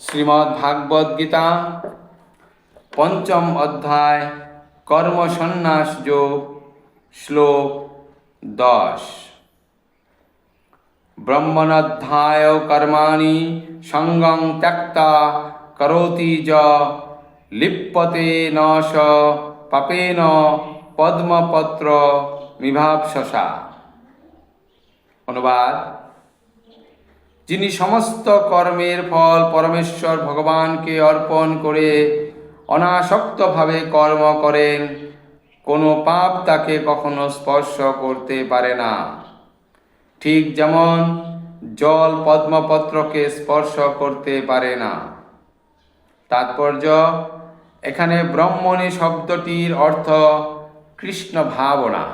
শ্রীমদ্ ভাগবত গীতা পঞ্চম অধ্যায় কর্ম সন্ন্যাস যোগ শ্লোক দশ। ব্রহ্মণধ্যায় কর্মাণি সঙ্গং ত্যক্তা করোতি য লিপ্যতে ন স পাপেন পদ্মপত্র মিভাবসসা অনুবাদ যিনি সমস্ত কর্মের ফল পরমেশ্বর ভগবানকে অর্পণ করে অনাসক্তভাবে কর্ম করেন, কোনো পাপ তাকে কখনো স্পর্শ করতে পারে না। ঠিক যেমন জল পদ্মপত্রকে স্পর্শ করতে পারে না। তাৎপর্য, এখানে ব্রহ্মণী শব্দটির অর্থ কৃষ্ণ ভাবনা।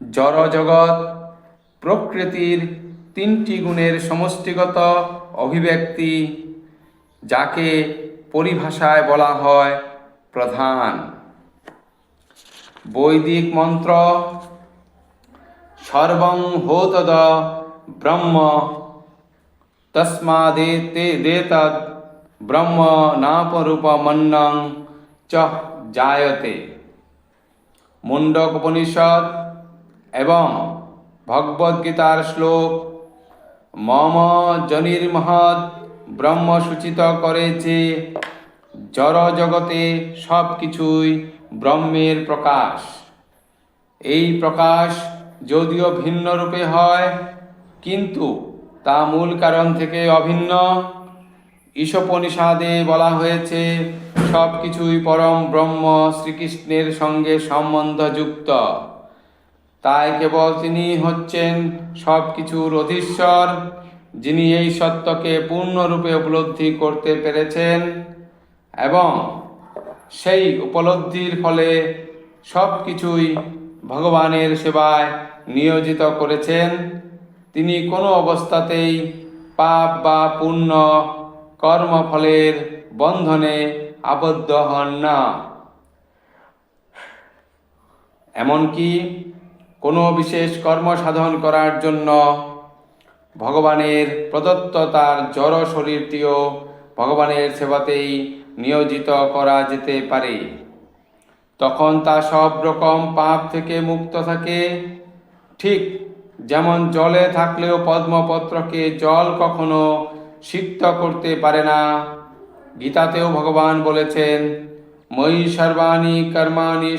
জড়জগৎ প্রকৃতির তিনটি গুণের সমষ্টিগত অভিব্যক্তি যাকে পরিভাষায় বলা হয় প্রধান। বৈদিক মন্ত্র, সর্বং হোতদ ব্রহ্ম, তস্মাদে তে দেতদ ব্রহ্ম নাপরূপমন্নং চ জায়তে। মুন্ডক উপনিষদ এবং ভগবদ্গীতার শ্লোক মম জনির্মহৎ ব্রহ্ম সূচিত করে যে জড় জগতে সব কিছুই ব্রহ্মের প্রকাশ। এই প্রকাশ যদিও ভিন্ন রূপে হয়, কিন্তু তা মূল কারণ থেকে অভিন্ন। ঈশোপনিষাদে বলা হয়েছে সব কিছুই পরম ব্রহ্ম শ্রীকৃষ্ণের সঙ্গে সম্বন্ধযুক্ত। তাই কেবল তিনি হচ্ছেন সব কিছুর অধীশ্বর, যিনি এই সত্যকে পূর্ণরূপে উপলব্ধি করতে পেরেছেন এবং সেই উপলব্ধির ফলে সব কিছুই ভগবানের সেবায় নিয়োজিত করেছেন। তিনি কোনো অবস্থাতেই পাপ বা পুণ্য কর্মফলের বন্ধনে আবদ্ধ হন না। এমনকি কোনো বিশেষ কর্ম সাধন করার জন্য ভগবানের প্রদত্ত তার জড় শরীরটিও ভগবানের সেবাতেই নিয়োজিত করা যেতে পারে। তখন তা সব রকম পাপ থেকে মুক্ত থাকে। ঠিক যেমন জলে থাকলেও পদ্মপত্রকে জল কখনো সিদ্ধ করতে পারে না। গীতাতেও ভগবান বলেছেন মই সর্বাণী কর্মাণি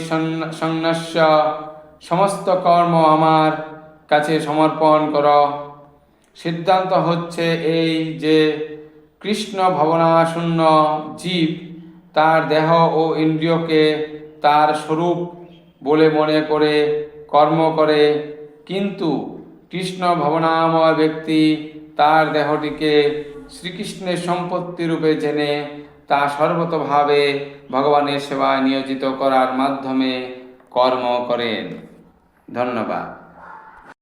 সংন্যাস্য সমস্ত কর্ম আমার কাছে সমর্পণ কর। সিদ্ধান্ত হচ্ছে এই যে কৃষ্ণ ভাবনাশূন্য জীব তার দেহ ও ইন্দ্রিয়কে তার স্বরূপ বলে মনে করে, কর্ম করে। কিন্তু কৃষ্ণ ভবনাময় ব্যক্তি তার দেহটিকে শ্রীকৃষ্ণের সম্পত্তি রূপে জেনে তা সর্বতভাবে ভগবানের সেবায় নিয়োজিত করার মাধ্যমে কর্ম করেন। ধন্যবাদ।